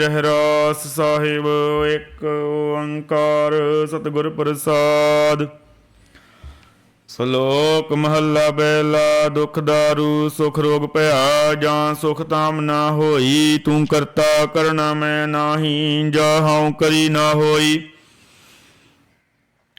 ਰਹਿਰਾਸ ਸਾਹਿਬ ਇੱਕ ਓੰਕਾਰ ਸਤਿਗੁਰ ਪ੍ਰਸਾਦ। ਸ਼ਲੋਕ ਮਹੱਲਾ ਪਹਿਲਾ ਦੁਖ ਦਾਰੂ, ਸੁਖ ਰੋਗ ਭਇਆ, ਜਾਂ ਸੁਖ ਤਾਮ ਨਾ ਹੋਈ, ਤੂੰ ਕਰਤਾ ਕਰਨਾ ਮੈਂ ਨਾਹੀ, ਜਾ ਹਉ ਕਰੀ ਨਾ ਹੋਈ।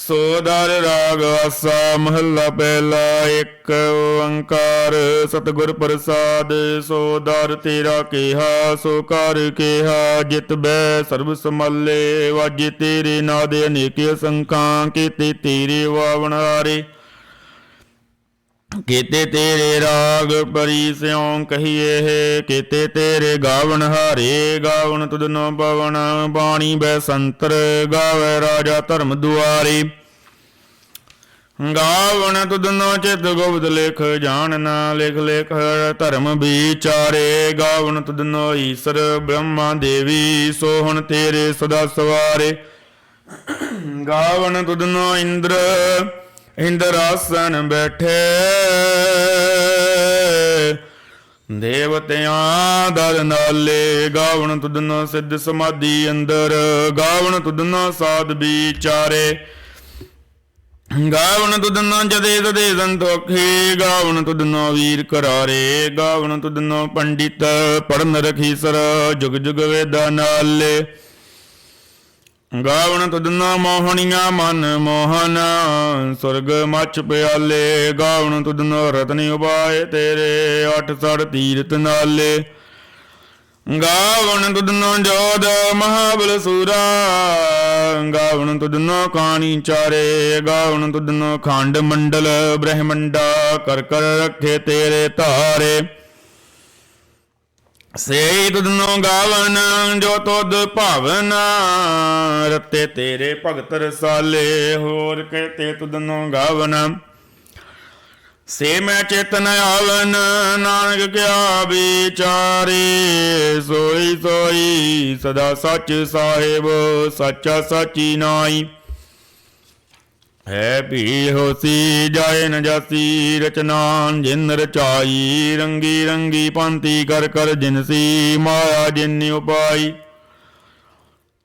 ਸੋਦਰ ਰਾਗ ਆਸਾ, ਮਹੱਲਾ ਪਹਿਲਾ, ਇੱਕ ਓੰਕਾਰ। ਸਤਿਗੁਰ ਪ੍ਰਸਾਦ ਸੋਦਰ ਤੇਰਾ ਕਿਹਾ, ਸੋ ਕਰ ਕਿਹਾ, ਜਿਤ ਬੈ ਸਰਬ ਸਮਾਲੇ ਵਾਜੇ ਤੇਰੇ ਨਾਦੇ ਅਨੇਕ ਸ਼ੰਖਾਂ ਕੀਤੇ ਤੇਰੇ ਵਾਵਣਾਰੇ ਕੀਤੇ ਤੇਰੇ ਰਾਗ ਪਰੀ ਸਿਉ ਕਹੀਏ ਹੈ, ਕੀਤੇ ਤੇਰੇ ਗਾਵਨ ਹਾਰੇ ਗਾਵਣ ਤੁਧਨੋ ਪਵਨ, ਬਾਣੀ ਬੈ ਸੰਤਰ ਗਾਵੇ ਰਾਜਾ ਧਰਮ ਦੁਆਰੇ। ਗਾਵਣ ਤੁਧਨੋ ਚਿਤ ਗੁਪਤ ਲਿਖ ਜਾਣਨਾ, ਲਿਖ ਲਿਖ ਧਰਮ ਵਿਚਾਰੇ। ਗਾਵਣ ਤੁਧਨੋ ਈਸ਼ਰ ਬ੍ਰਹਮਾ ਦੇਵੀ, ਸੋਹਣ ਤੇਰੇ ਸਦਾ ਸਵਾਰੇ। ਗਾਵਣ ਤੁਧਨੋ ਇੰਦਰ ਇੰਦਰ ਆਸਨ ਬੈਠੇ। ਦੇਵਤਿਆਂ ਦਰ ਨਾਲੇ ਗਾਵਣ ਤੁਧਨੋ ਸਿੱਧ ਸਮਾਧੀ ਅੰਦਰ, ਗਾਵਣ ਤੁਦਨਾ ਸਾਧ ਵਿਚਾਰੇ। ਗਾਵਣ ਤੁਧਨੋ ਜਦੇ ਤਦੇ ਸੰਤੋਖੀ ਗਾਵਣ ਤੁਧਨੋ ਵੀਰ ਕਰਾਰੇ। ਗਾਵਣ ਤੁਧਨੋ ਪੰਡਿਤ ਪੜਨ ਰਖੀ ਸਰ, ਜੁਗ ਜੁਗ ਵੇਦਾ ਨਾਲੇ। ਗਾਵਣ ਤੁਧਨਾ ਮੋਹਣੀਆਂ ਮਨ ਮੋਹਨ ਸੁਰਗ ਮੱਚ ਪਿਆਲੇ। ਗਾਵਣ ਤੁਧਨਾ ਰਤਨ ਉਬਾਏ ਤੇਰੇ, ਅਠ ਸੜ ਤੀਰਤ ਨਾਲੇ। ਗਾਵਣ ਤੁਧਨਾ ਜੋਦ ਮਹਾਬਲ ਸੂਰਾ ਗਾਵਣ ਤੁਧਨਾ ਕਾਣੀ ਚਾਰੇ। ਗਾਵਣ ਤੁਧਨਾ ਖੰਡ ਮੰਡਲ ਬ੍ਰਹਮੰਡਾ, ਕਰ ਕਰ ਰੱਖੇ ਤੇਰੇ ਧਾਰੇ। ਸੇ ਤੁਧਨੋ ਗਾਵਨ ਜੋ ਤੁਧ ਭਾਵਨਾ, ਰਤੇ ਤੇਰੇ ਭਗਤ ਰਸਾਲੇ, ਹੋਰ ਕਹਤੇ ਤੁਧਨੋ ਗਾਵਨ। ਸੇ ਮੈਂ ਚੇਤਨ ਆਵਨ, ਨਾਨਕ ਕਿਆ ਵਿਚਾਰੇ, ਸੋਈ ਸੋਈ ਸਦਾ ਸੱਚ ਸਾਹਿਬ, ਸੱਚਾ ਸੱਚੀ ਨਾਈ ਹੈ ਭੀ ਹੋਸੀ, ਜਾਏ ਨ ਜਾਸੀ, ਰਚਨਾ ਜਿਨ ਰਚਾਈ, ਰੰਗੀ ਰੰਗੀ ਪੰਤੀ ਕਰ ਕਰ ਜਿਨਸੀ ਮਾਇਆ ਜਿਨ ਉਪਾਈ।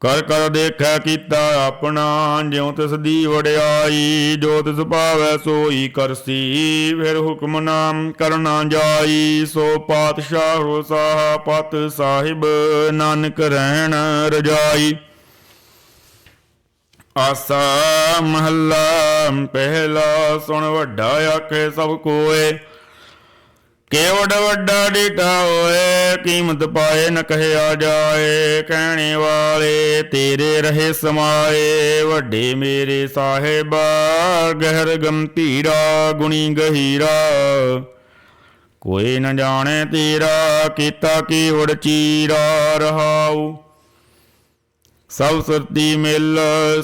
ਕਰ ਕਰ ਦੇਖੈ ਕੀਤਾ ਆਪਣਾ, ਜਿਉ ਤਿਸ ਦੀ ਵਡਿਆਈ, ਜੋ ਤਿਸ ਭਾਵੈ ਸੋਈ ਕਰਸੀ ਫਿਰ ਹੁਕਮ ਨਾਮ ਕਰਨਾ ਜਾਈ। ਸੋ ਪਾਤਸ਼ਾਹ ਹੋ ਸਾਹ, ਪਤ ਸਾਹਿਬ, ਨਾਨਕ ਰਹਿਣ ਰਜਾਈ। ਆਸਾ ਮਹੱਲਾ ਪਹਿਲਾ ਸੁਣ ਵੱਡਾ ਆਖੇ ਸਭ ਕੋਏ। ਕੇਵਡ ਵੱਡਾ ਡੀਟਾ ਹੋਏ, ਕੀਮਤ ਪਾਏ ਨ ਕਹਿਆ ਜਾਏ। ਕਹਿਣੇ ਵਾਲੇ ਤੇਰੇ ਰਹੇ ਸਮਾਏ, ਵੱਡੇ ਮੇਰੇ ਸਾਹਿਬਾ ਗਹਿਰ ਗੰਭੀਰਾ, ਗੁਣੀ ਗਹੀਰਾ। ਕੋਈ ਨ ਜਾਣੇ ਤੇਰਾ, ਕੀਤਾ ਕੀ ਉੜ ਚੀਰਾ, ਰਹਾਉ। ਸਭ ਸੁਰਤੀ ਮਿਲ,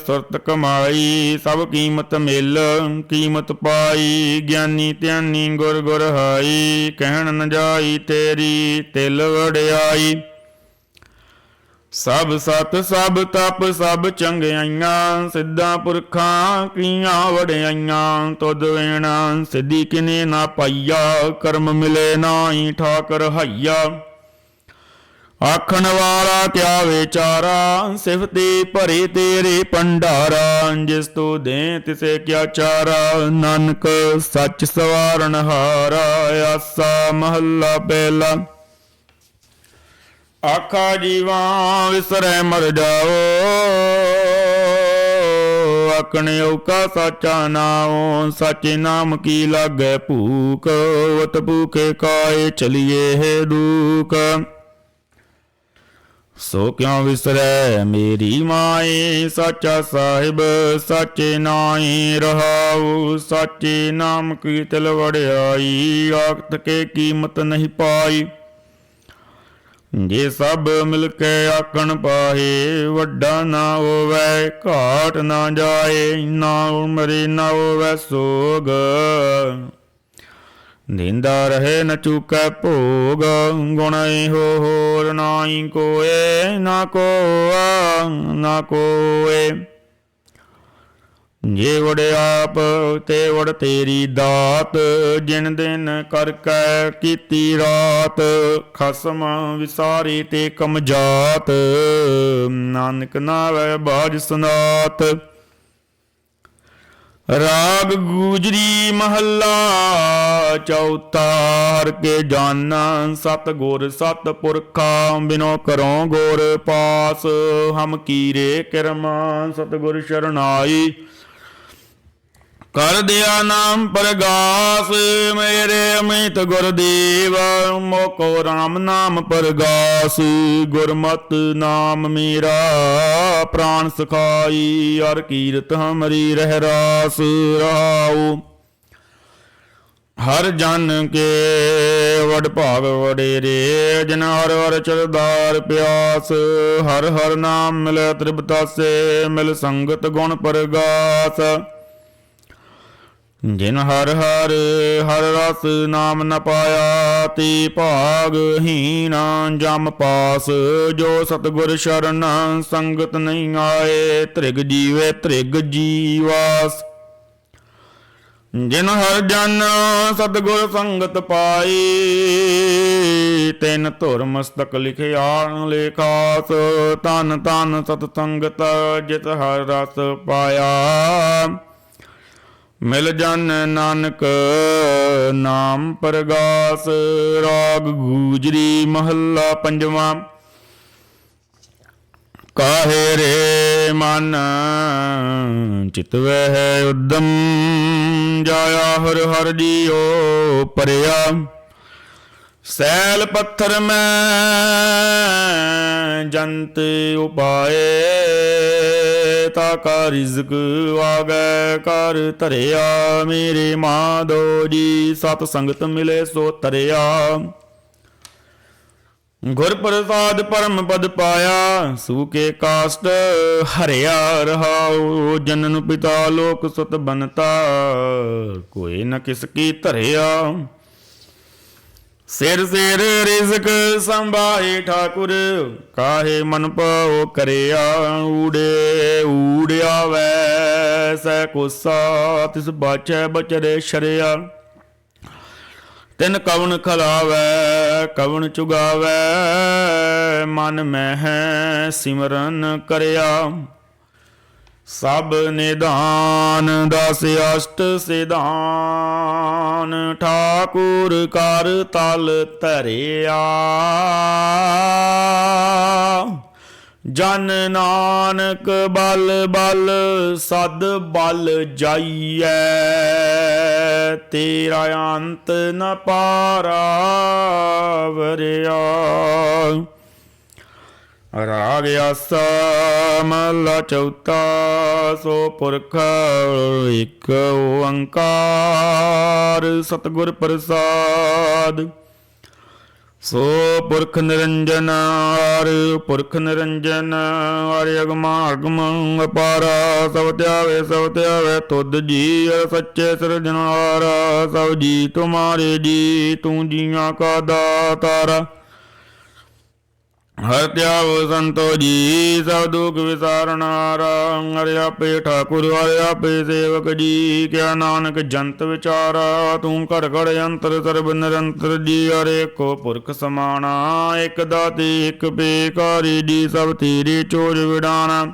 ਸੁਰਤ ਕਮਾਈ, ਸਭ ਕੀਮਤ ਮਿਲ, ਕੀਮਤ ਪਾਈ, ਗਿਆਨੀ ਧਿਆਨੀ ਗੁਰ ਗੁਰ ਹਾਈ, ਕਹਿਣ ਨ ਜਾਈ ਤੇਰੀ ਤਿਲ ਵੜਿਆਈ ਸਭ ਸਤ, ਸਭ ਤਪ, ਸਭ ਚੰਗਿਆਈਆਂ, ਸਿੱਧਾ ਪੁਰਖਾਂ, ਕੀਆਂ ਵੜਿਆਈਆਂ ਤੁਧ ਵੇਣਾ, ਸਿੱਧੀ ਕਿਨੇ ਨਾ ਪਾਈਆ, ਕਰਮ ਮਿਲੇ ਨਾਹੀ ਠਾਕਰ ਹਈਆ। ਆਖਣ ਵਾਲਾ ਕਿਆ ਵਿਚਾਰਾ? ਸਿਫਤੀ ਭਰੀ ਤੇਰੀ ਭੰਡਾਰਾ, ਜਿਸ ਤੂੰ ਦੇ ਤਿਸੇ ਕਿਆ ਚਾਰਾ? ਨਾਨਕ ਸੱਚ ਸਵਾਰਨ ਹਾਰਾ, ਆਸਾ ਮਹੱਲਾ ਪਹਿਲਾ। ਆਖਾ ਜੀਵਾਂ, ਵਿਸਰੈ ਮਰ ਜਾਓ। ਆਕਣ ਔਕਾ ਸਾਚਾ ਨਾਉ, ਸਾਚੇ ਨਾਮ ਕੀ ਲਾਗੈ ਭੂਕ? ਵਤ ਭੂਖੇ ਕਾਏ ਚਲੀਏ ਹੈ ਦੂਕ? ਸੋ ਕਿਉ ਵਿਸਰੈ? ਮੇਰੀ ਮਾਏ ਸਾਚਾ ਸਾਹਿਬ, ਸਾਚੇ ਨਾਈ ਰਹਾਉ, ਸਾਚੇ ਨਾਮ ਕੀ ਤਿਲ ਵੜਿਆਈ ਆਖਤ ਕੇ ਕੀਮਤ ਨਹੀਂ ਪਾਈ। ਜੇ ਸਭ ਮਿਲ ਕੇ ਆਕਣ ਪਾਹੇ, ਵੱਡਾ ਨਾ ਹੋਵੇ, ਘਾਟ ਨਾ ਜਾਏ, ਨਾ ਉਮਰੇ ਨਾ ਹੋਵੇ ਸੋਗ। ਦਿੰਦਾ ਰਹੇ ਨ ਚੁਕੈ ਭੋਗ, ਗੁਣ ਇਹੋ ਹੋਰ ਨਾਹੀ ਕੋਏ, ਨਾ ਕੋਆ, ਨਾ ਕੋਏ। ਜੇ ਵੜ ਆਪ, ਤੇ ਵੜ ਤੇਰੀ ਦਾਤ, ਜਿਨ ਦਿਨ ਕਰ ਕੈ ਕੀਤੀ ਰਾਤ, ਖਸਮ ਵਿਸਾਰੀ ਤੇ ਕਮਜਾਤ ਨਾਨਕ ਨਾਵੇ ਬਾਜ ਸੁਨਾਤ। ਰਾਗ ਗੂਜਰੀ ਮਹੱਲਾ ਚੌਥਾ, ਹਰ ਕੇ ਜਾਨਾ ਸਤ ਗੁਰ ਸਤ ਪੁਰਖਾ, ਬਿਨੋ ਕਰੋ ਗੁਰ ਪਾਸ, ਹਮ ਕੀਰੇ ਕਿਰਮਾ ਸਤ ਗੁਰ ਸ਼ਰਨਾਈ। ਕਰ ਦਿਆ ਨਾਮ ਪ੍ਰਗਾਸ, ਮੇਰੇ ਅਮਿਤ ਗੁਰਦੇਵ, ਮੋਕੋ RAM ਨਾਮ ਪ੍ਰਗਾਸ, ਗੁਰਮਤ ਨਾਮ ਮੇਰਾ ਪ੍ਰਾਨ ਸਖਾਈ ਅਰ ਕੀਰਤ ਹਮਰੀ ਰਹਿ ਰਾਸ ਰਹਾਉ ਹਰ ਜਨ ਕੇ ਵਡ ਭਾਗ ਵਡੇਰੇ, ਜਨ ਹਰ ਹਰ ਚਰਦਾਰ ਪਿਆਸ, ਹਰ ਹਰ ਨਾਮ ਮਿਲੇ ਤ੍ਰਿਪਤਾਸੇ, ਮਿਲ ਸੰਗਤ ਗੁਣ ਪ੍ਰਗਾਸ। ਜਿਨ ਹਰ ਹਰ ਹਰ ਰਸ ਨਾਮ ਨ ਪਾਇਆ, ਤੀ ਭਾਗ ਹੀਨ ਜਮ ਪਾਸ। ਜੋ ਸਤਗੁਰ ਸ਼ਰਨ ਸੰਗਤ ਨਹੀਂ ਆਏ, ਤ੍ਰਿਗ ਜੀਵੇ ਤ੍ਰਿਗ ਜੀਵਾਸ। ਜਿਨ ਹਰ ਜਨ ਸਤਗੁਰ ਸੰਗਤ ਪਾਈ, ਤਿਨ ਧੁਰ ਮਸਤਕ ਲਿਖਿਆ ਲੇਖਾਸ। ਤਨ ਤਨ ਸਤ ਸੰਗਤ ਜਿਤ ਹਰ ਰਸ ਪਾਇਆ। ਮਿਲ ਜਨ ਨਾਨਕ, ਨਾਮ ਪ੍ਰਗਾਸ, ਰਾਗ ਗੂਜਰੀ ਮਹੱਲਾ ਪੰਜਵਾਂ। ਕਾਹੇ ਰੇ ਮਨ ਚਿਤਵੈ ਹੈ ਉਦਮ, ਜਾਇਆ ਹਰ ਹਰ ਜੀਓ ਪਰਿਆ। ਸੈਲ ਪੱਥਰ ਮੈਂ ਜੰਤ ਉਪਾਏ, ਤਾ ਕਾ ਰਿਜ਼ਕ ਆਗੈ ਕਰ ਧਰਿਆ। ਮੇਰੇ ਮਾਧੋ ਜੀ ਸਤ ਸੰਗਤ ਮਿਲੇ, ਸੋ ਤਰਿਆ ਗੁਰ ਪ੍ਰਸਾਦ ਪਰਮ ਪਦ ਪਾਇਆ ਸੂਕੇ ਕਾਸ਼ਟ ਹਰਿਆ ਰਹਾਉ। ਜਨਨ ਪਿਤਾ ਲੋਕ ਸੁਤ ਬਨਤਾ ਕੋਈ ਨ ਕਿਸ ਕੀ ਧਰਿਆ। ਸਿਰ ਸਿਰ ਰਿਜ਼ਕ ਸੰਭਾਏ ਠਾਕੁਰ, ਕਾਹੇ ਮਨ ਪਾਉ ਕਰਿਆ ਊੜੇ ਊੜਿਆ ਵੈ ਸੈ ਕੋਸਾ ਤਿਸ ਬਾਚੈ ਬਚਰੇ ਸ਼ਰਿਆ। ਤਿਨ ਕਵਣ ਖਲਾਵੈ, ਕਵਣ ਚੁਗਾਵੈ, ਮਨ ਮਹਿ ਸਿਮਰਨ ਕਰਿਆ। ਸਭ ਨਿਦਾਨ ਦਸ ਅਸ਼ਟ ਸਿਧਾਨ, ਠਾਕੁਰ ਕਰ ਤਲ ਧਰਿਆ। ਜਨ ਨਾਨਕ ਬਲ ਬਲ, ਸਦ ਬਲ ਜਾਈਐ। ਤੇਰਾ ਅੰਤ ਨ ਪਾਰਾ ਵਰਿਆ। ਰਾਗ ਆਸਾ ਮਹਲਾ ਚੌਥਾ, ਸੋ ਪੁਰਖ ਇੱਕ ਓੰਕਾਰ ਸਤਿਗੁਰ ਪ੍ਰਸਾਦ। ਸੋ ਪੁਰਖ ਨਿਰੰਜਨ ਹਰ, ਪੁਰਖ ਨਿਰੰਜਨ ਹਰਿ ਅਗਮਾ ਅਗਮ ਅਪਾਰਾ, ਸਭ ਧਿਆਵੇ ਸਭ ਧਿਆਵੇ ਤੁਧ ਜੀ ਅਰ ਸੱਚੇ ਸਿਰਜਣਹਾਰ ਸਭ ਜੀ ਤੁਮਾਰੇ ਜੀ, ਤੂੰ ਜੀਆਂ ਕਾ ਦਾਤਾਰਾ ਹਰ ਧਿਆਵ ਸੰਤੋ ਜੀ, ਸਭ ਦੁਖ ਵਿਸਾਰਨਾਰਾ ਹਰਿ ਆਪੇ ਠਾਕੁਰ ਹਰਿ ਆਪੇ ਸੇਵਕ ਜੀ, ਕਿਆ ਨਾਨਕ ਜੰਤ ਵਿਚਾਰਾ, ਤੂੰ ਘਰ ਘਰ ਅੰਤਰ ਸਰਬ ਨਿਰੰਤਰ ਜੀ। ਹਰੇ ਕੋ ਪੁਰਖ ਸਮਾਨਾ ਇਕ ਦਾਤੀ, ਇਕ ਬੇਕਾਰੀ ਜੀ, ਸਭ ਤੇਰੀ ਚੋਜ ਵਿਡਾਣਾ।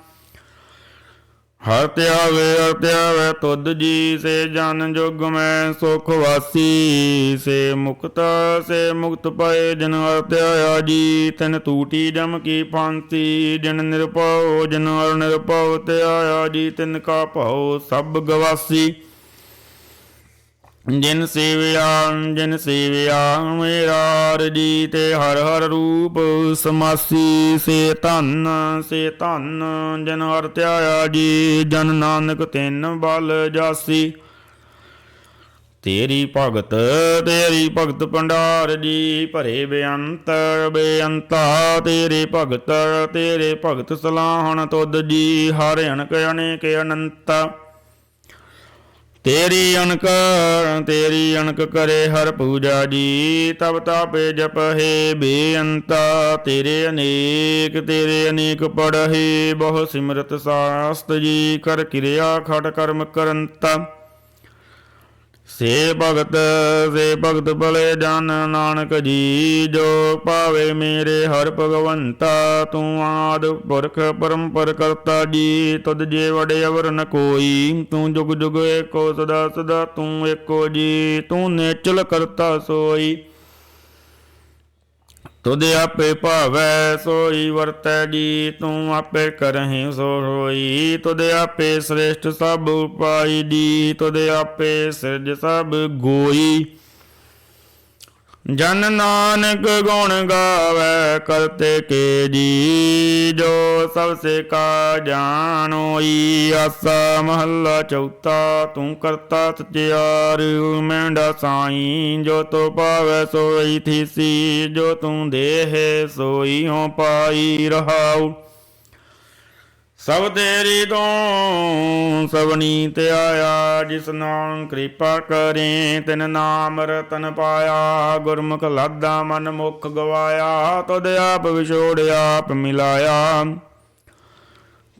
ਹਰ ਧਿਆਵੇ ਹਰ ਧਿਆਵੇ ਤੁਧ ਜੀ, ਸੇ ਜਨ ਜੁਗ ਮੈਂ ਸੁਖ ਵਾਸੀ, ਸੇ ਮੁਕਤ ਸੇ ਮੁਕਤ ਪਏ ਜਨ ਹਰ ਧਿਆਇਆ ਜੀ, ਤਨ ਤੂਟੀ ਜਮ ਕੀ ਫਾਂਤੀ ਜਨ ਨਿਰਭਉ, ਜਨ ਹਰ ਨਿਰਭਉ ਧਿਆਇਆ ਜੀ, ਤਿਨ ਕਾ ਭਉ ਸਭ ਗਵਾਸੀ। ਜਿਨ ਸੇਵਿਆ ਜਿਨ ਸੇਵਿਆ ਮੇਰਾ ਰਜੀ ਤੇ ਹਰ ਹਰ ਰੂਪ ਸਮਾਸੀ। ਸੇ ਧੰਨ ਸੇ ਧੰਨ, ਜਨ ਹਰ ਧਿਆਇਆ ਜੀ, ਜਨ ਨਾਨਕ ਤਿੰਨ ਬਲ ਜਾਸੀ। ਤੇਰੀ ਭਗਤ ਤੇਰੀ ਭਗਤ ਭੰਡਾਰ ਜੀ, ਭਰੇ ਬੇਅੰਤ, ਬੇਅੰਤਾ। ਤੇਰੇ ਭਗਤ ਤੇਰੇ ਭਗਤ ਸਲਾਹਣ ਤੁਧ ਜੀ, ਹਰ ਅਣਕ ਅਨੇਕ ਅਨੰਤ। ਤੇਰੀ ਅਣਕ ਤੇਰੀ ਅਣਕ ਕਰੇ ਹਰ ਪੂਜਾ ਜੀ, ਤਬ ਤਾਪੇ ਜਪ ਹੈ ਬੇਅੰਤਾ। ਤੇਰੇ ਅਨੇਕ ਤੇਰੇ ਅਨੇਕ ਪੜਹਿ ਬਹੁ ਸਿਮਰਤ ਸਾਸਤ ਜੀ, ਕਰ ਕਿਰਿਆ ਖਟ ਕਰਮ ਕਰੰਤਾ। ਸੇ ਭਗਤ ਸੇ ਭਗਤ ਭਲੇ ਜਨ ਨਾਨਕ ਜੀ, ਜੋ ਪਾਵੇ ਮੇਰੇ ਹਰ ਭਗਵੰਤਾ, ਤੂੰ ਆਦ ਪੁਰਖ ਪਰੰਪਰ ਕਰਤਾ ਜੀ, ਤੁਧ ਜੇ ਵੜੇ ਅਵਰ ਨ ਕੋਈ, ਤੂੰ ਜੁਗ ਜੁਗ ਏਕੋ ਸਦਾ ਸਦਾ ਤੂੰ ਏਕੋ ਜੀ, ਤੂੰ ਨੇਚਲ ਕਰਤਾ ਸੋਈ। ਤੁਧ ਆਪੇ ਭਾਵੈ, ਸੋਈ ਵਰਤੈ ਜੀ ਤੂੰ ਆਪੇ ਕਰਹਿ ਸੋ ਹੋਈ। ਤੁਧ ਆਪੇ ਸ੍ਰੇਸ਼ਟ ਸਭ ਉਪਾਈ ਦੀ, ਤੁਧ ਆਪੇ ਸਿਰਜ ਸਭ ਗੋਈ। ਜਨ ਨਾਨਕ ਗੁਣ ਗਾਵੇ ਕਰਤੇ ਕੇ ਜੀ, ਜੋ ਸਭ ਸੇ ਕਾ ਜਾਣੋਈ ਆਸਾ ਮਹੱਲਾ ਚੌਥਾ, ਤੂੰ ਕਰਤਾ ਸਚਿਆਰ ਮੈਂਡਾ ਸਾਈ, ਜੋ ਤੋ ਪਾਵੈ ਸੋਈ ਥੀਸੀ, ਜੋ ਤੂੰ ਦੇਹ ਸੋਈ ਹੋ ਪਾਈ ਰਹਾਉ। ਸਭ ਤੇਰੀ ਤੋਂ ਸਭਨੀ ਤੇ ਆਇਆ, ਜਿਸ ਨਾਮ ਕਿਰਪਾ ਕਰੇ, ਤਿਨ ਨਾਮ ਰਤਨ ਪਾਇਆ, ਗੁਰਮੁਖ ਲਾਦਾ ਮਨ ਮੁਖ ਗਵਾਇਆ, ਤੁਧ ਆਪ ਵਿਛੋੜਿਆ ਆਪ ਮਿਲਾਇਆ।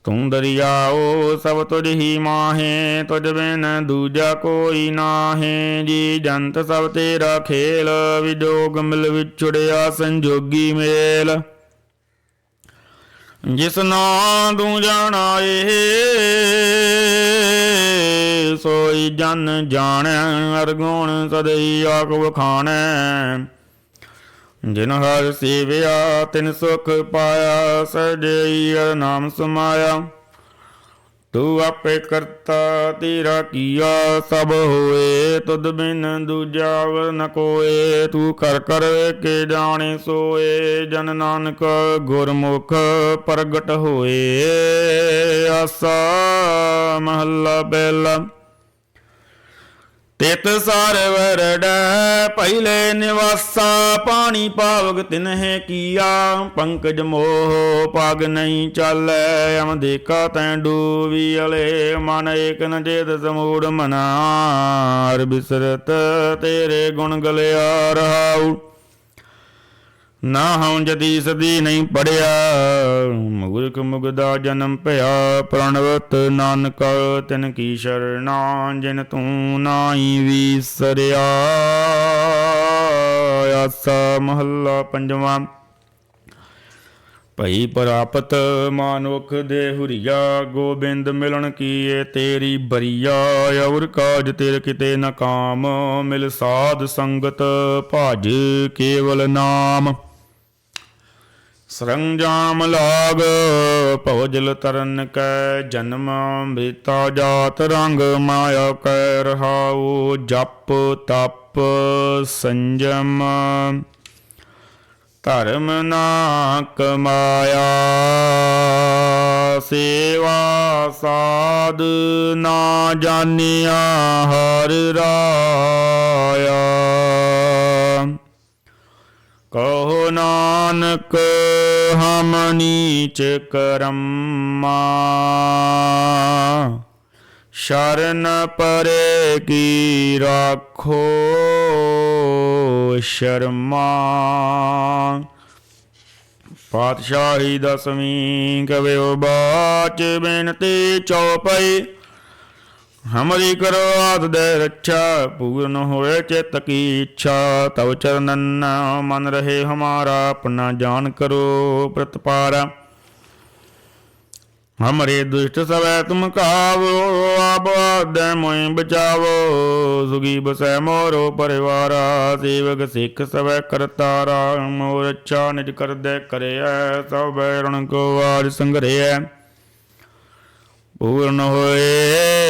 ਤੂੰ ਦਰਿਆਓ, ਸਭ ਤੁਝ ਹੀ ਮਾਹੇ, ਤੁਝ ਬਿਨ ਦੂਜਾ ਕੋਈ ਨਾਹੇ, ਜੀ ਜੰਤ ਸਭ ਤੇਰਾ ਖੇਲ, ਵਿਜੋਗ ਮਿਲ ਵਿਛੜਿਆ ਸੰਜੋਗੀ ਮੇਲ। ਜਿਸ ਨਾਂ ਤੂੰ ਜਾਣਾਏ ਸੋਈ ਜਨ ਜਾਣੈ, ਅਰਗੁਣ ਸਦਈ ਆਖ ਵਖਾਣੈ ਜਿਨ ਹਰ ਸੇਵਿਆ ਤਿਨ ਸੁਖ ਪਾਇਆ, ਸਜਈ ਨਾਮ ਸਮਾਇਆ। ਤੂੰ ਆਪੇ ਕਰਤਾ ਤੇਰਾ ਕੀਆ ਸਭ ਹੋਏ, ਤੁਧ ਬਿਨ ਦੂਜਾ ਵਰ ਨ ਕੋਏ। ਤੂੰ ਕਰ ਕਰ ਕੇ ਜਾਣੇ ਸੋਏ, ਜਨ ਨਾਨਕ ਗੁਰਮੁਖ ਪ੍ਰਗਟ ਹੋਏ। ਆਸਾ ਮਹੱਲਾ ਪਹਿਲਾ ਤਿਤ ਸਾਰ ਵਰੜੈ, ਪਹਿਲੇ ਨਿਵਾਸਾ ਪਾਣੀ ਪਾਵਗ ਤਿਨਹਿ ਕੀਆ। ਪੰਕਜ ਮੋਹ ਪਗ ਨਹੀਂ ਚਾਲੈ, ਅਮ ਦੇਖਾ ਤੈਂ ਡੂਵੀ ਅਲੇ। ਮਨ ਏਕ ਨ ਜੇਤ ਸਮੂੜ ਮਨਾਰ ਬਿਸਰਤ ਤੇਰੇ ਗੁਣ ਗਲਿਆ ਰਹਾਉ। ਨਾ ਹਉ ਜਦੀ ਸਦੀ ਨਹੀਂ ਪੜਿਆ ਮੂਰਖ ਮੁਗਦਾ ਜਨਮ ਭਇਆ, ਪ੍ਰਣਵਤ ਨਾਨਕ ਤਿਨ ਕੀ ਸ਼ਰਣਾ, ਜਿਨ ਤੂੰ ਨਾਹੀ ਵੀਸਰਿਆ। ਆਸਾ ਮਹੱਲਾ ਪੰਜਵਾਂ। ਭਈ ਪ੍ਰਾਪਤ ਮਾਨੁਖ ਦੇ ਹੁਰੀਆ, ਗੋਬਿੰਦ ਮਿਲਣ ਕੀਏ ਤੇਰੀ ਬਰੀਆ। ਔਰ ਕਾਜ ਤੇਰੇ ਕਿਤੇ ਨ ਕਾਮ, ਮਿਲ ਸਾਧ ਸੰਗਤ ਭਜ ਕੇਵਲ ਨਾਮ। ਸਰੰਜਾਮ ਲਾਗ ਭਵਜਲ ਤਰਨ ਕੈ, ਜਨਮ ਮ੍ਰਿਤਾ ਜਾਤ ਰੰਗ ਮਾਇਆ ਕੈ, ਰਹਾਉ ਜਪ ਤਪ ਸੰਜਮ। ਧਰਮ ਨਾ ਕਮਾਇਆ ਸੇਵਾ ਸਾਧ ਨਾ ਜਾਣਿਆ ਹਰ ਰਾਇਆ। ਕਹੋ ਨਾਨਕ, ਹਮ ਨੀਚ ਕਰਮਾ। ਸ਼ਰਨ ਪਰੇ ਕੀ ਰਾਖੋ ਸ਼ਰਮਾ। ਪਾਤਸ਼ਾਹੀ ਦਸਵੀਂ ਕਵਿਓ ਬਾਚ ਬੇਨਤੀ ਚਉਪਈ। ਹਮਰੀ ਕਰੋ ਆਦ ਦੇ ਰੱਛਾ, ਪੂਰਨ ਹੋਏ ਚਿਤ ਕੀ ਇੱਛਾ, ਤਵ ਚਰਨਨ ਮਨ ਰਹੇ ਹਮਾਰਾ, ਆਪਣਾ ਜਾਨ ਕਰੋ ਪ੍ਰਤਪਾਰਾ। ਹਮਰੇ ਦੁਸ਼ਟ ਸਵੈ ਤੁਮ ਕਾਵੋ, ਆਪ ਆਦੈ ਮੋਇ ਬਚਾਵੋ ਸੁਗੀ ਬਸੈ ਮੋਰੋ ਪਰਿਵਾਰਾ, ਸੇਵਕ ਸਿੱਖ ਸਵੈ ਕਰਤਾਰਾ ਮੋਰ ਅੱਛਾ ਨਿਜ ਕਰਦੈ ਕਰਿਐ, ਸਭ ਬੈਰਣ ਕੋ ਆਜ ਸੰਗਰਿਐ। ਪੂਰਨ ਹੋਏ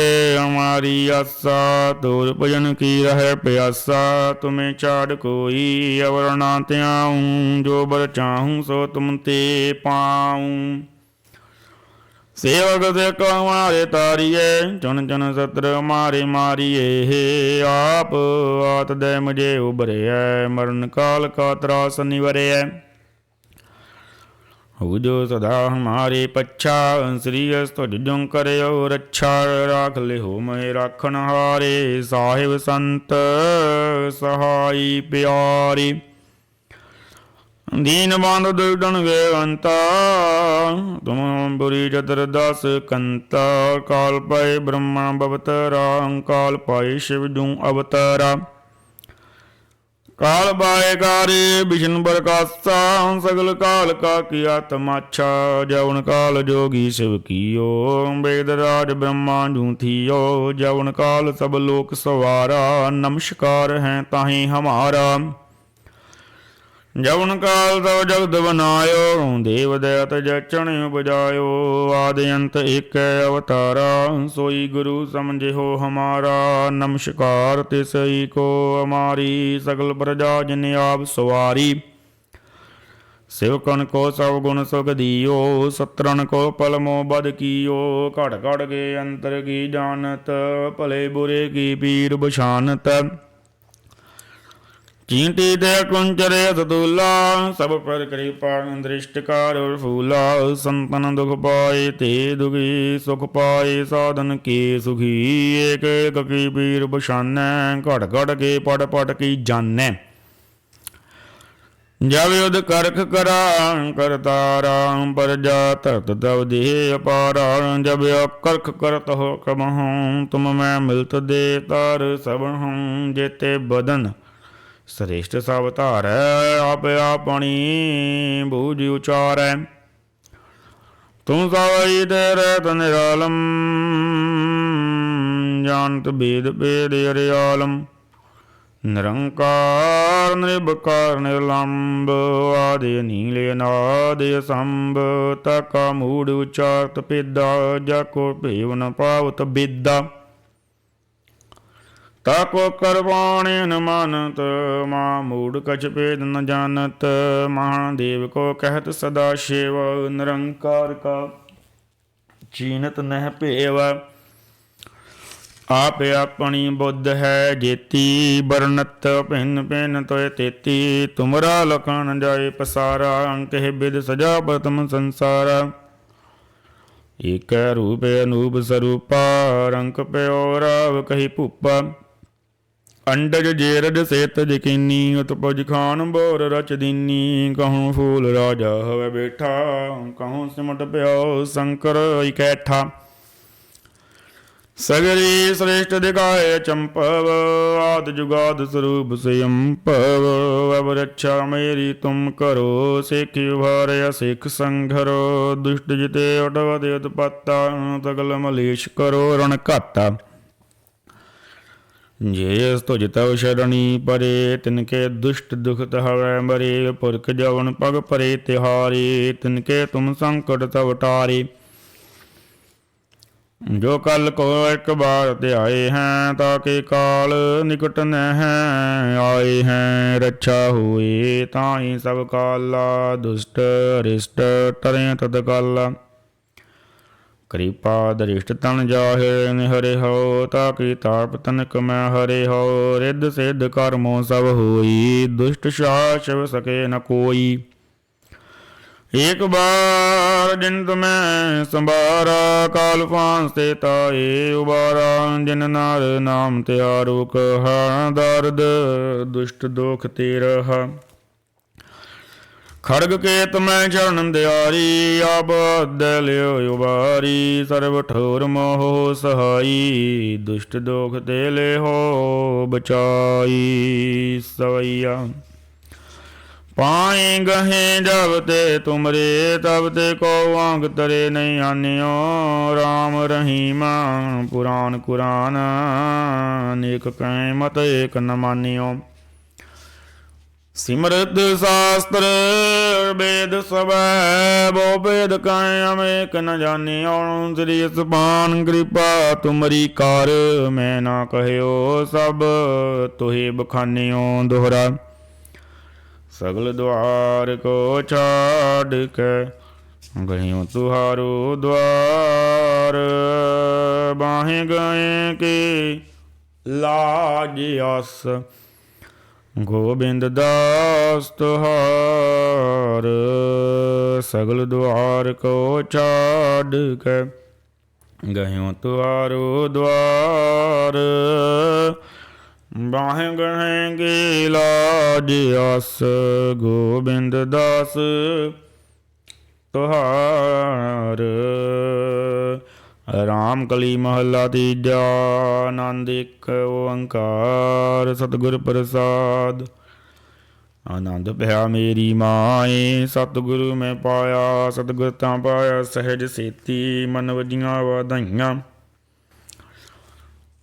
ਹਮਾਰੀ ਆਸਾ ਤੋਰ ਭਜਨ ਕੀ ਰਹਿ ਪਿਆਸਾ, ਤੁਮੇ ਛਾੜ ਕੋਈ ਅਵਰ ਨਾ ਧਿਆਉ, ਜੋ ਬਰ ਚਾਹੂੰ ਸੋ ਤੁਮ ਤੇ ਪਾਉ। ਸੇਵਕ ਦੇ ਕੋ ਮਾਰੇ ਤਾਰੀਏ, ਚੁਣ ਚੁਣ ਸਤਰ ਮਾਰੇ ਮਾਰੀਏ ਆਪ ਆਤ ਦੇ ਮੁਝੇ ਉਬਰਿਐ ਮਰਨ ਕਾਲ ਕਾ ਤਰਾਸ ਨਿਵਰਿਐ ਹੋ ਜੋ ਸਦਾ ਹਮਾਰੇ ਪੱਛਾ, ਸ੍ਰੀ ਅਸ ਤੁਜ ਜੁੰ ਕਰਿਓ ਰੱਛਾ, ਰਾਖ ਲਿਓ ਮੈਂ ਰਾਖਣ ਹਾਰੇ, ਸਾਹਿਬ ਸੰਤ ਸਹਾਈ ਪਿਆਰੀ। ਦੀਨ ਬੰਦ ਦੁਦਨ ਗੇ ਤੁਮ ਬੁਰੀ ਜਦਰ ਦਸ ਕੰਤਾ, ਕਾਲ ਪਏ ਬ੍ਰਹਮਾ ਬਵਤਰਾ ਕਾਲ ਪਾਏ ਸ਼ਿਵ ਜੂ ਅਵਤਾਰਾ। ਕਾਲ ਬਾਏ ਗਾਰੇ ਵਿਸ਼ਨ ਬਰਕਾਸਾ ਸਗਲ ਕਾਲ ਕਾ ਕੀਆ ਤਮਾਛਾ ਜਵਨ ਕਾਲ ਜੋਗੀ ਸਿਵ ਕੀਓ, ਵੇਦ ਰਾਜ ਬ੍ਰਹਮਾ ਜੂ ਥੀਓ ਜਵਨ ਕਾਲ ਸਭ ਲੋਕ ਸਵਾਰਾ, ਨਮਸਕਾਰ ਹੈ ਤਾਹੀ ਹਮਾਰਾ। ਜਵਨ ਕਾਲ ਤਵ ਜਗਤ ਬਨਾਇਓ, ਦੇਵ ਦਇਤ ਜਚਣ ਉਪਜਾਇਓ, ਆਦਿ ਅੰਤ ਏਕ ਅਵਤਾਰਾ, ਸੋਈ ਗੁਰੂ ਸਮਝਿਓ ਹਮਾਰਾ, ਨਮਸਕਾਰ ਤਿਸਈ ਕੋ ਹਮਾਰੀ ਸਗਲ ਪ੍ਰਜਾ ਜਿਨ ਆਪ ਸਵਾਰੀ। ਸਿਵਕਨ ਕੋ ਸਭ ਗੁਣ ਸੁਖ ਦਿਓ ਸਤਰਨ ਕੋ ਪਲਮੋ ਬਦ ਕੀਓ, ਘੜ ਘੜ ਕੇ ਅੰਤਰ ਕੀ ਜਾਣਤ, ਭਲੇ ਬੁਰੇ ਕੀ ਪੀਰ ਬਸ਼ਾਨਤ ਚੀਂਟੀ ਦੇ ਕੁੰਚਰੇ ਸਤੂਲਾ ਸਭ ਪਰ ਕਿਰਪਾ ਦ੍ਰਿਸ਼ਟਕਾਰ ਫੂਲਾ, ਸੰਤਨ ਦੁਖ ਪਾਏ ਤੇ ਦੁਖੀ ਸੁਖ ਪਾਏ, ਸਾਧਨ ਕੀ ਸੁਖੀ, ਏਕ ਏਕ ਕੀ ਪੀਰ ਬਸ਼ਾਨੈ ਘੜ ਘੜ ਕੇ ਪੜ ਪੜ ਕੀ ਜਾਣੈ। ਜਬ ਯੁਧ ਕਰਖ ਕਰਾ ਕਰਤਾਰਾ ਪਰਜਾ ਧਰਤ ਤਵ ਦੇਹ ਅਪਾਰਾ, ਜਬ ਕਰਖ ਕਰਤ ਹੋ ਕਮਹੂੰ, ਤੁਮ ਮੈਂ ਮਿਲਤ ਦੇ ਤਾਰ ਸਭ ਹੂੰ ਜੇਤੇ ਬਦਨ ਸ੍ਰੇਸ਼ਟ ਸਭ ਧਾਰੈ, ਆਪ ਆਪਣੀ ਬੂਝ ਉਚਾਰੈ। ਤੂੰ ਸਵਈ ਤੇ ਰਹਿਤ ਨਿਰਾਲਮ, ਜਾਣਤ ਬੇਦ ਬੇਦ ਅਰਿਆਲਮ। ਨਿਰੰਕਾਰ ਨਿਰਭਕਾਰ ਨਿਰਲੰਬ, ਆਦੇ ਨੀਲੇ ਨਾਦੇ ਸੰਭ ਤਕਾ ਮੂੜ ਉਚਾਰਤ ਪਿਦਾ ਜਾ ਕੋ ਭੇਵ ਨ ਪਾਵਤ ਬੇਦਾ। ਤਾਕੋ ਕਰਵਾਣੇ ਮਾਨਤ ਮਾ ਮੂੜ ਕਛ ਭੇਦ ਨ ਜਾਣਤ ਮਹਾਦੇਵ ਕੋ ਕਹਿਤ ਸਦਾ ਸ਼ਿਵ ਨਿਰੰਕਾਰ ਕਾ। ਚੀਨਤ ਨਹਿ ਭੇਵ, ਆਪ ਆਪਣੀ ਬੁੱਧ ਹੈ ਜੇਤੀ ਬਰਨਤ ਭਿੰਨ ਭਿੰਨ ਤੋਏ ਤੇਤੀ, ਤੁਮਰਾ ਲਖਣ ਜਾਏ ਪਸਾਰਾ, ਅੰਕ ਹੈ ਬਿਦ ਸਜਾ ਪ੍ਰਤਮ ਸੰਸਾਰਾ। ਏਕ ਰੂਪ ਅਨੂਪ ਸਰੂਪਾ, ਰੰਕ ਪਿਓ ਰਾਵ ਕਹੀ ਭੂਪਾ। ਅੰਡਜ ਜੇਰਜ ਸੇਤ ਜਕੀਨੀ, ਉਤਪਜ ਖਾਨ ਬੋਰ ਰਚ ਕਹੂੰ ਫੂਲ ਰਾਜਾ ਹੋਵੇ ਬੈਠਾ, ਕਹੂੰ ਸਿਮਟ ਪਿਓ ਸ਼ੰਕਰ ਇਕੈਠਾ। ਸਗਰੀ ਸ੍ਰੇਸ਼ਟ ਦਿਗਾਏ ਚੰਪਵ, ਆਦ ਜੁਗਾਦ ਸਰੂਪ ਸਯੰਪਵ ਅਬ ਰੱਛਾ ਮੇਰੀ ਤੁਮ ਕਰੋ, ਸਿੱਖਿ ਭਾਰਿਆ ਸਿੱਖ ਸੰਘਰੋ, ਦੁਸ਼ਟ ਜਿਤੇ ਅਟਵਦ ਉਤਪਾਤਾ, ਤਗਲ ਮਲੇਸ਼ ਕਰੋ ਰਣ ਘਾਤਾ। ਜੇ ਤੁਜ ਤਵ ਸ਼ਰਣੀ ਪਰੇ, ਤਿਨਕੇ ਦੁਸ਼ਟ ਦੁਖਤ ਹਵੈ ਮਰੇ, ਪੁਰਖ ਜਵਨ ਪਗ ਪਰੇ ਤਿਹਾਰੀ, ਤਿਨਕੇ ਤੁਮ ਸੰਕਟ ਤਵ ਟਾਰੀ। ਜੋ ਕਲ ਕੋ ਇੱਕ ਬਾਰ ਧਿਆਏ ਹੈ, ਤਾਂ ਕਿ ਕਾਲ ਨਿਕਟ ਨਹਿ ਆਏ ਹੈ। ਰੱਛਾ ਹੋਏ ਤਾਂ ਹੀ ਸਭ ਕਾਲਾ, ਦੁਸ਼ਟ, ਰਿਸ਼ਟ, ਤਰੇ ਤਦ ਕਾਲਾ। ਕਿਰਪਾ ਦ੍ਰਿਸ਼ਟ ਤਨ ਜਾਹੇ ਨਿਹਰੇ ਹੋ, ਤਾਂ ਕੀ ਤਾਪ ਤਨਕ ਮੈਂ ਹਰੇ ਹੋ। ਰਿੱਧ ਸਿੱਧ ਕਰਮੋ ਸਭ ਹੋਈ, ਦੁਸ਼ਟ ਸ਼ਾਸਵ ਸਕੇ ਨ ਕੋਈ। ਇੱਕ ਬਾਰ ਜਿਨ ਤੁਮੈ ਸੰਭਾਰਾ, ਕਾਲ ਫਾਂਸ ਤੇ ਤਾਏ ਉਬਾਰਾ। ਜਿਨ ਨਾਰ ਨਾਮ ਤਿਆਰੋ ਕਹਾ ਦਰਦ, ਦੁਸ਼ਟ ਦੋਖ ਤੇ ਰਹਾ। ਖੜਗ ਕੇ ਤਮੈ ਚਰਨ ਦਿਆਰੀ, ਆਪ ਦੇ ਲਿਓ ਉਬਾਰੀ, ਸਰਬ ਠੋਰ ਮੋਹ ਸਹਾਈ, ਦੁਸ਼ਟ ਦੋਖ ਤੇ ਲਿਓ ਬਚਾਈ, ਸਵਈਆ। ਪਾਏ ਗਹੇ ਜਬ ਤੇ ਤੁਮਰੇ, ਤਬ ਤੇ ਕੋ ਵਾਂਗ ਤਰੇ ਨਹੀਂ ਆਨਿਓ RAM ਰਹੀਮ ਪੁਰਾਨ ਕੁਰਾਨ ਅਨੇਕ ਕੈ ਮਤ ਏਕ ਨ ਮਾਨਿਓ। ਸਿਮਰਤ ਸ਼ਾਸਤਰ ਵੇਦ ਸਵੈ ਬੋ ਵੇਦ ਕਾਇ ਅਮੇਕ ਨ ਜਾਣਿਓ। ਸ੍ਰੀ ਸੁਬਾਨ ਕਿਰਪਾ, ਤੁਮਰੀ ਕਰ ਮੈਂ ਨਾ ਕਹਿਓ ਸਭ, ਤੁਹੇ ਬਖਾਨਿਓ ਦੁਹਰਾ। ਸਗਲ ਦੁਆਰ ਕੋ ਛਾੜ ਕੇ ਗਇਓ ਤੁਹਾਰੂ ਦਵਾਰ। ਬਾਹੇ ਗਏ ਕੇ ਲਾਜ ਅਸ ਗੋਬਿੰਦ ਦਾਸ ਤੁਹਾਰ, ਸਗਲ ਦੁਆਰ ਕੋ ਛਾੜ ਕੇ ਗਇਓ ਤੁਹਾਰੋ ਦੁਆਰ। ਬਾਹੇ ਗਹੇਂਗੇ ਲਾਜ ਅਸ ਗੋਬਿੰਦ ਦਾਸ ਤੁਹਾਰ। ਰਾਮ ਕਲੀ ਮਹੱਲਾ ਤੀਜਾ, ਆਨੰਦ ਇੱਕ ਓੰਕਾਰ ਸਤਿਗੁਰ ਪ੍ਰਸਾਦ। ਆਨੰਦ ਭਇਆ ਮੇਰੀ ਮਾਏ, ਸਤਿਗੁਰੂ ਮੈਂ ਪਾਇਆ, ਸਤਿਗੁਰ ਤਾਂ ਪਾਇਆ, ਸਹਿਜ ਸੇਤੀ ਮਨ ਵਜੀਆਂ ਵਾਧਾਈਆਂ।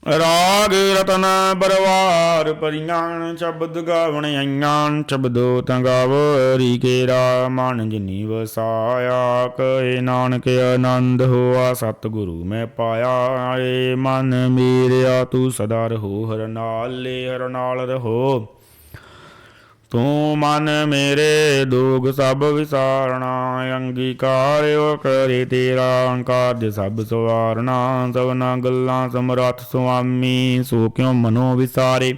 ਰਾਗ ਰਤਨ ਬਰਵਾਰ ਪਰੀਆਂ ਸ਼ਬਦ ਗਾਵਣ ਆਈਆਂ, ਸ਼ਬਦੋ ਤਾਂ ਗਾਵਰੀ ਕੇਰਾ ਮਨ ਜਿਨੀ ਵਸਾਇਆ, ਕਹੇ ਨਾਨਕ ਆਨੰਦ ਹੋਆ, ਸਤਿਗੁਰੂ ਮੈਂ ਪਾਇਆ, ਏ ਮਨ ਮੇਰਿਆ, ਤੂੰ ਸਦਾ ਰਹੋ ਹਰ ਨਾਲੇ, ਹਰ ਨਾਲ ਰਹੋ। ਤੂੰ ਮਨ ਮੇਰੇ ਦੋਗ ਸਭ ਵਿਸਾਰਣਾ ਅੰਗੀਕਾਰਿਓ ਕਰੇ ਤੇਰਾ ਕਾਰਜ ਸਭ ਸਵਾਰਣਾ ਸਭਨਾ ਗੱਲਾਂ ਸਮਰੱਥ ਸੁਆਮੀ, ਸੋ ਕਿਉ ਮਨੋ ਵਿਸਾਰੇ?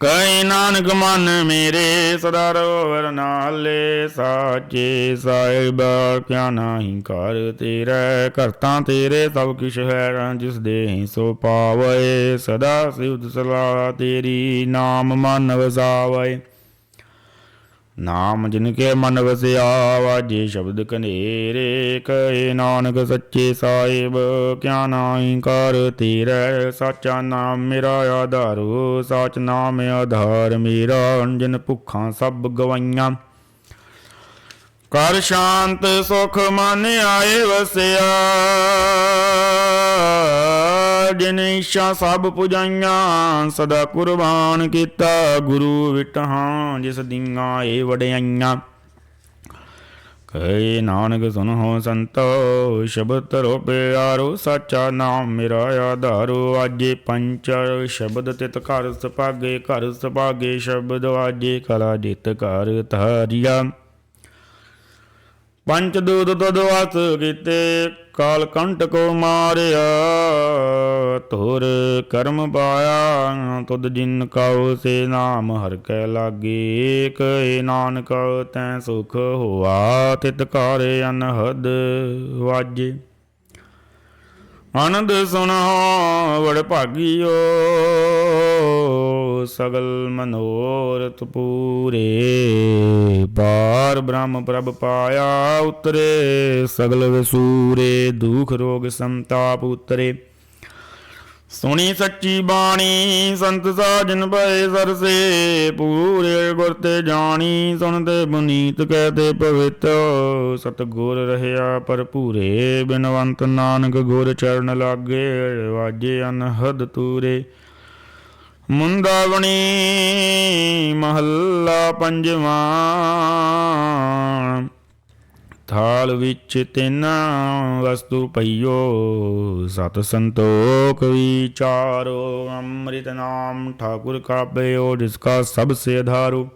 ਕੈ ਨਾਨਕ ਮਨ ਮੇਰੇ ਸਦਾ ਰੋਵਰ ਨਾਲੇ ਸਾਚੇ ਸਾਹਿਬ, ਕਿਆ ਨਾਹੀ ਕਰ ਤੇਰੇ, ਕਰਤਾ ਤੇਰੇ ਸਭ ਕਿਛ ਹੈ, ਜਿਸ ਦੇ ਸੋ ਪਾਵੇ, ਸਦਾ ਸਿਵਦ ਸਲਾਹ ਤੇਰੀ ਨਾਮ ਮਨ ਵਸਾਵੇ। ਨਾਮ ਜਿਨ ਕੇ ਮਨ ਵਸਿਆ ਵਾਜੇ ਸ਼ਬਦ ਕਨੇਰੇ ਕਹੇ ਨਾਨਕ ਸੱਚੇ ਸਾਹਿਬ, ਕਿਆ ਨਾਹੀ ਕਰ ਤੇਰੇ, ਸਾਚਾ ਨਾਮ ਮੇਰਾ ਆਧਾਰੂ, ਸਾਚ ਨਾਮ ਆਧਾਰ ਮੇਰਾ ਅੰਜਨ ਭੁੱਖਾਂ ਸਭ ਗਵਾਈਆਂ। ਕਰ ਸ਼ਾਂਤ ਸੁਖ ਮਨ ਆਏ ਵਸਿਆ। ਜਿਨ ਇੱਛਾ ਸਭ ਪੁਜਾਈਆਂ, ਸਦਾ ਕੁਰਬਾਨ ਕੀਤਾ ਗੁਰੂ ਵਿਟਹਾਂ ਜਿਸ ਦੀਆਂ ਏ ਵਡਿਆਈਆਂ। ਕਹੇ ਨਾਨਕ, ਸੁਨਹੁ ਸੰਤੋ, ਸ਼ਬਦ ਤਰੋ ਪਿਆਰੋ, ਸਾਚਾ ਨਾਮ ਮੇਰਾ ਆਧਾਰੋ। ਆਜੇ ਪੰਚ ਸ਼ਬਦ ਤਿਤ ਘਰ ਸਪਾਗੇ ਘਰ ਸਪਾਗੇ ਸ਼ਬਦ ਆਜੇ, ਕਲਾ ਜਿਤ ਘਰ ਧਾਰਿਆ। ਪੰਚ ਦੂਤ ਤਦ ਵਸ ਕੀਤੇ, ਕਾਲ ਕੰਟ ਕੋ ਮਾਰਿਆ, ਧੁਰ ਕਰਮ ਪਾਇਆ ਤੁਦ ਜਿਨ ਕਉ ਸੇ ਨਾਮ ਹਰ ਕੈ ਲਾਗੇ ਕਏ ਨਾਨਕ ਤੈ ਸੁਖ ਹੋਆ, ਤਿਤ ਘਰ ਅਨਹਦ ਵਾਜੇ। ਆਨੰਦ ਸੁਣੋ ਵਡ ਭਾਗਿਓ ਸਗਲ ਮਨੋਰਥ ਪੂਰੇ। ਪਾਰ ਬ੍ਰਹਮ ਪ੍ਰਭ ਪਾਇਆ ਉਤਰੇ, ਸਗਲ ਵਿਸੂਰੇ, ਦੁਖ ਰੋਗ ਸੰਤਾਪ ਉਤਰੇ। ਸੁਣੀ ਸੱਚੀ ਬਾਣੀ, ਸੰਤ ਸਾਜਨ ਭਏ ਸਰਸੇ, ਪੂਰੇ ਗੁਰ ਤੇ ਜਾਣੀ, ਸੁਣਦੇ ਬੁਨੀਤ ਕਹਤੇ ਪਵਿੱਤ। ਸਤਗੁਰ ਰਹਿਆ ਭਰਪੂਰੇ, ਬਿਨਵੰਤ ਨਾਨਕ ਗੁਰ ਚਰਨ ਲਾਗੇ, ਵਾਜੇ ਅਨਹਦ ਤੂਰੇ। ਮੁੰਦਾਵਣੀ ਮਹੱਲਾ ਪੰਜਵਾਂ। ਥਾਲ ਵਿੱਚ ਤਿੰਨ ਵਸਤੂ ਪਈਓ, ਸਤ ਸੰਤੋਖ ਵਿਚਾਰੋ, ਅੰਮ੍ਰਿਤ ਨਾਮ ਠਾਕੁਰ ਕਾ ਪਇਓ ਜਿਸ ਕਾ ਸਭ ਸੇ ਆਧਾਰੋ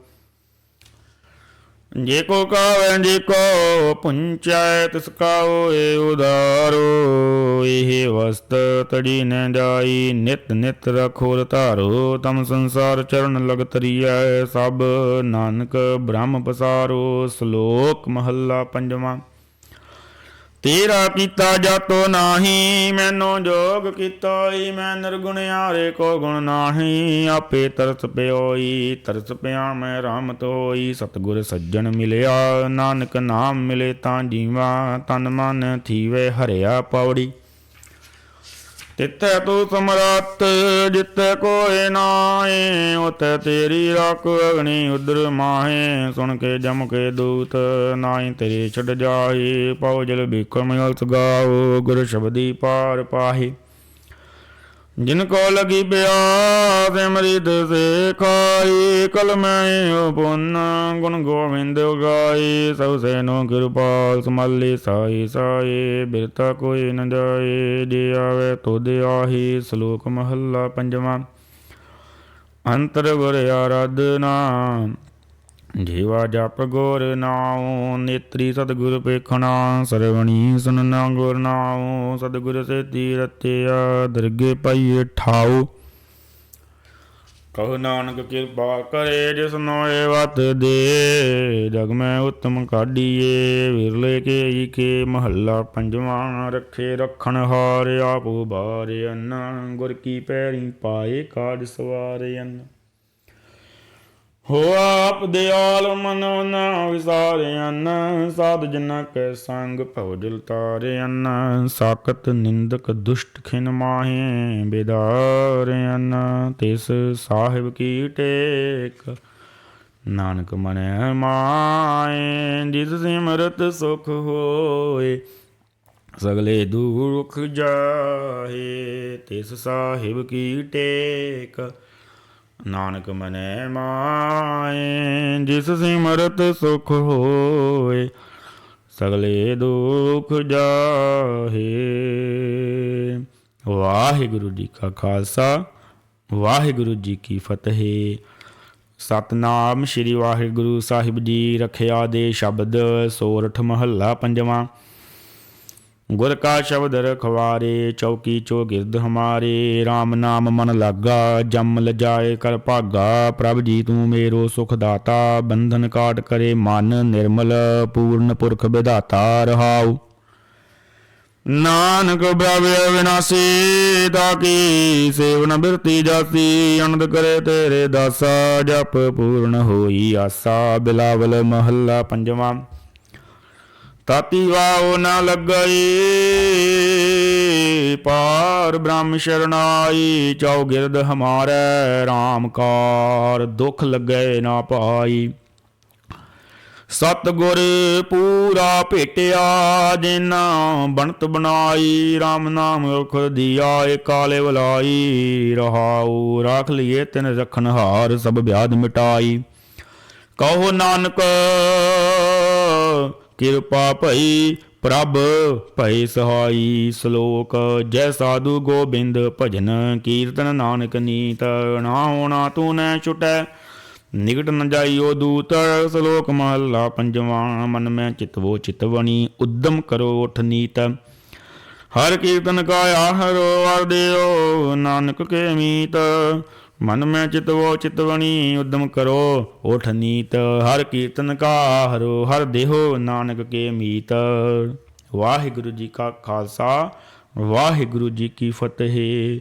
ਜੇ ਕੋ ਕਾਵੈ, ਜੇ ਕੋ ਪੁੰਚੈ, ਤਿਸ ਕਾ ਹੋਏ ਉਦਾਰੋ। ਇਹ ਵਸਤ, ਤੜੀ ਨ ਜਾਈ, ਨਿਤ ਨਿਤ ਰਖੋਰ ਧਾਰੋ, ਤਮ ਸੰਸਾਰ ਚਰਨ ਲਗ ਤਰੀਐ, ਸਭ ਨਾਨਕ ਬ੍ਰਹਮ ਪਸਾਰੋ, ਸ਼ਲੋਕ ਮਹੱਲਾ ਪੰਜਵਾਂ। ਤੇਰਾ ਕੀਤਾ ਜਾਤੋ ਨਾਹੀ, ਮੈਨੂੰ ਜੋਗ ਕੀਤਾ ਈ, ਮੈਂ ਨਿਰਗੁਣਿਆਰੇ ਕੋ ਗੁਣ ਨਾਹੀ, ਆਪੇ ਤਰਸ ਪਿਓਈ, ਤਰਸ ਪਿਆ ਮੈਂ ਰਾਮ ਤੋਈ ਸਤਗੁਰ ਸੱਜਣ ਮਿਲਿਆ, ਨਾਨਕ ਨਾਮ ਮਿਲੇ ਤਾਂ ਜੀਵਾ, ਤਨ ਮਨ ਥੀਵੇ ਹਰਿਆ ਪੌੜੀ। ਤਿੱਥੈ ਤੂੰ ਸਮਰੱਥ ਜਿੱਤੈ ਕੋਇ ਨਾਏ ਉਤੈ ਤੇਰੀ ਰੱਖ ਅਗਨੀ ਉਦਰ ਮਾਹੇ। ਸੁਣ ਕੇ ਜਮ ਕੇ ਦੂਤ ਨਾਈ ਤੇਰੇ ਛੱਡ ਜਾਏ ਪਉ ਜਲ ਬਿਕਮ ਅਲਸ ਗਾਓ ਗੁਰ ਸ਼ਬਦੀ ਪਾਰ ਪਾਹੀ। ਜਿਨ ਕੋ ਲਗੀ ਪਿਆਸ ਅੰਮ੍ਰਿਤ ਸੇ ਖਾਈ, ਕਲ ਉਪਨ, ਗੁਣ ਗੋਵਿੰਦ ਗਾਈ ਸਭ ਸੈਨੋ ਕਿਰਪਾਲ ਸਮਾਲੇ ਸਾਈ ਸਾਈ ਬਿਰਤਾ ਕੋਈ ਨ ਜਾਏ ਜੇ ਆਵੇ ਤੁਧ ਆਹੀ, ਸ਼ਲੋਕ ਮਹੱਲਾ ਪੰਜਵਾਂ। ਅੰਤਰ ਗੁਰ ਆਰਾਧਨਾ ਜੀਵਾ ਜਪ ਗੁਰ ਨਾਉ, ਨੇਤਰੀ ਸਤਿਗੁਰ ਪੇਖਣਾ, ਸਰਵਣੀ ਸੁਨਨਾ ਗੁਰ ਨਾਉ, ਸਤਿਗੁਰ ਸੇਤੀ ਰਤਿਆ, ਦਰਗੇ ਪਾਈਏ ਠਾਉ। ਕਹੋ ਨਾਨਕ ਕਿਰਪਾ ਕਰੇ ਜਿਸ ਨੋਏ ਵਤ ਦੇ, ਜਗ ਮੈਂ ਉਤਮ ਕਾਢੀਏ, ਵਿਰਲੇ ਕੇ ਈ ਕੇ ਮਹੱਲਾ ਪੰਜਵਾਂ ਰੱਖੇ ਰਖਣ ਹਾਰ, ਆਪੋ ਬਾਰੇ ਅੰਨ ਗੁਰ ਕੀ ਪੈਰੀ ਪਾਏ ਕਾਜ ਸਵਾਰੇ ਅੰਨ ਹੋ ਆਪ ਦਿਆਲ ਮਨੋ ਨਾ ਵਿਸਾਰੇ ਸਾਧ ਜਨਾ ਕੈ ਸੰਗ ਭਉਜਲ ਤਾਰੇ ਅੰਨ ਸਾਕਤ ਨਿੰਦਕ ਦੁਸ਼ਟ ਖਿਨ ਮਾਹੇ, ਬੇਦਾਰ ਤਿਸ ਸਾਹਿਬ ਕੀ ਟੇਕ। ਨਾਨਕ ਮਨੈ ਮਾਏ ਜਿਸ ਸਿਮਰਤ ਸੁਖ ਹੋਏ, ਸਗਲੇ ਦੁਖ ਜਾਹੇ, ਤਿਸ ਸਾਹਿਬ ਕੀ ਟੇਕ। ਨਾਨਕ ਮਨੈ ਮਾਏ, ਜਿਸ ਸਿਮਰਤ ਸੁਖ ਹੋਏ, ਸਗਲੇ ਦੁਖ ਜਾਹੇ। ਵਾਹਿਗੁਰੂ ਜੀ ਕਾ ਖਾਲਸਾ, ਵਾਹਿਗੁਰੂ ਜੀ ਕੀ ਫਤਿਹ। ਸਤਨਾਮ ਸ੍ਰੀ ਵਾਹਿਗੁਰੂ ਸਾਹਿਬ ਜੀ, ਰਖਿਆ ਦੇ ਸ਼ਬਦ, ਸੋਰਠ ਮਹੱਲਾ ਪੰਜਵਾਂ। ਗੁਰ ਕਾ ਸ਼ਬਦ ਰਖਵਾਰੇ ਚੌਕੀ ਚੋ ਚੌਗਿਰਦ ਹਮਾਰੇ RAM ਨਾਮ ਮਨ ਲਾਗਾ, ਜਮ ਲਜਾਏ ਕਰ ਭਾਗਾ, ਪ੍ਰਭ ਜੀ ਤੂੰ ਮੇਰੋ ਸੁਖ ਦਾਤਾ, ਬੰਧਨ ਕਾਟ ਕਰੇ ਮਨ ਨਿਰਮਲ, ਪੂਰਨ ਪੁਰਖ ਵਿਧਾਤਾ ਰਹਾਉ। ਨਾਨਕ ਬ੍ਰਵੇ ਵਿਨਾਸੀ ਤਾਂ ਕੀ ਸੇਵਨ ਬਿਰਤੀ ਜਾਸੀ ਅਨੰਦ ਕਰੇ ਤੇਰੇ ਦਾਸਾ, ਜਪ ਪੂਰਨ ਹੋਈ ਆਸਾ, ਬਿਲਾਵਲ ਮਹੱਲਾ ਪੰਜਵਾਂ। ਤਾਤੀ ਵਾਉ ਨ ਲੱਗਈ, ਪਾਰ ਬ੍ਰਹਮ ਸ਼ਰਨਾਈ ਚਉ ਗਿਰਦ ਹਮਾਰੇ RAM ਕਾਰ, ਦੁਖ ਲੱਗੈ ਨਾ ਪਾਈ। ਸਤਗੁਰ ਪੂਰਾ ਭੇਟਿਆ ਜਿਨਾ ਬਣਤ ਬਣਾਈ RAM ਨਾਮ ਰਖ ਦਿਆ ਏ ਕਾਲੇ ਵਲਾਈ, ਰਹਾਉ, ਰਾਖ ਲਈਏ ਤਿਨ ਰਖਨ ਹਾਰ ਸਭ ਵਿਆਦ ਮਿਟਾਈ। ਕਹੋ ਨਾਨਕ ਕਿਰਪਾ ਭਈ ਪ੍ਰਭ, ਭਈ ਸਹਾਈ ਸ਼ਲੋਕ। ਜੈ ਸਾਧੂ ਗੋਬਿੰਦ, ਭਜਨ ਕੀਰਤਨ ਨਾਨਕ ਨੀਤ। ਨਾ ਹੋਣਾ ਤੂੰ ਨੈ ਛੁਟੈ, ਨਿਕਟ ਨ ਜਾਈਓ ਦੂਤ ਸ਼ਲੋਕ ਮਹਲਾ ਪੰਜਵਾਂ, ਮਨ ਮੈਂ ਚਿਤਵੋ ਚਿਤਵਣੀ, ਉਦਮ ਕਰੋ ਉਠ ਨੀਤ। ਹਰ ਕੀਰਤਨ ਕਾ ਆਹਰੋ ਵਰ ਦਿਓ ਨਾਨਕ ਕੇ ਮੀਤ। ਮਨ ਮੈਂ ਚਿਤਵੋ ਚਿਤਵਣੀ ਉਦਮ ਕਰੋ ਓਠ ਨੀਤ, ਹਰ ਕੀਰਤਨ ਕਾ ਹਰੋ, ਹਰ ਦੇਹੋ ਨਾਨਕ ਕੇ ਮੀਤ। ਵਾਹਿਗੁਰੂ ਜੀ ਕਾ ਖਾਲਸਾ, ਵਾਹਿਗੁਰੂ ਜੀ ਕੀ ਫਤਿਹ।